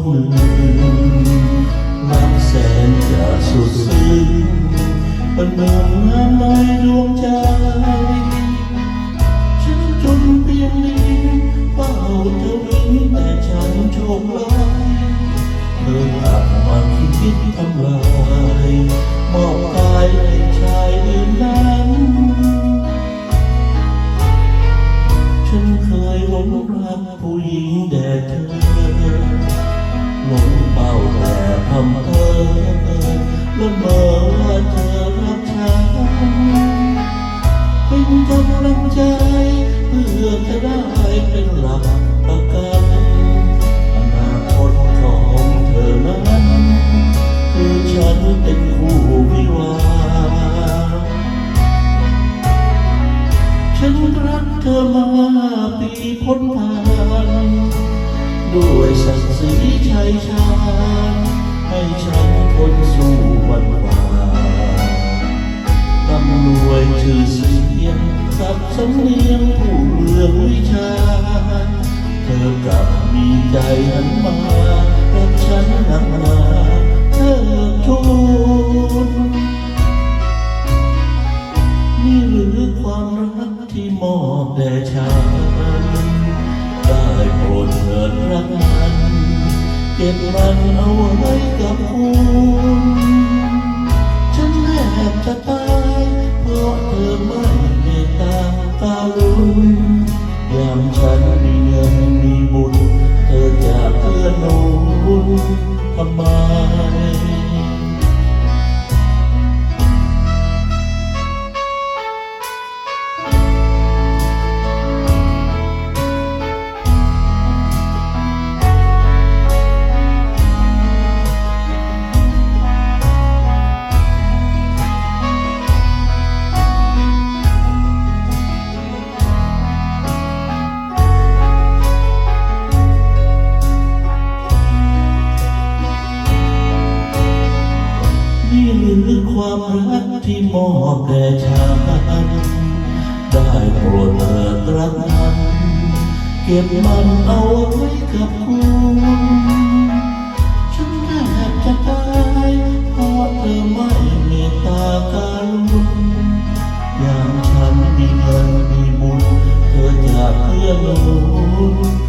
คนหนึ่งรักแสนจะสุดซึ้งเป็นเมืองงามในดวงใจ ฉันจนเพียงนี้เฝ้าเธอนี้แต่ฉันโชคร้ายเธอกลับมาคิดทำลายมอบกายให้ชายอื่นนั้น ฉันเคยหลงรักผู้หญิงแด่เธอ ฉันเป็นคู่วิวาฉันรักเธอมาปีพ้นผ่านด้วยศักดิ์ศรีชัยชาญให้ฉันทนสู้วันวานำรวยชื่อเสียงสับสำเนียงผู้เรืองวิชา เธอกลับมีใจหันมารักฉันหนักหนา ทูลนี่หรือความรักที่มอบแด่ฉันได้โปรดเถิดรักนันเก็บมันเอาไว้กับคุณฉันแทบจะตา นี่หรือความรักที่มอบแด่ฉัน ได้โปรดเถิดรักมันเก็บมันเอาไว้กับคุณฉันแทบจะตายเพราะเธอไม่เมตตาการุณยามฉันมีเงินมีบุญเธอจะเพื่อหนุน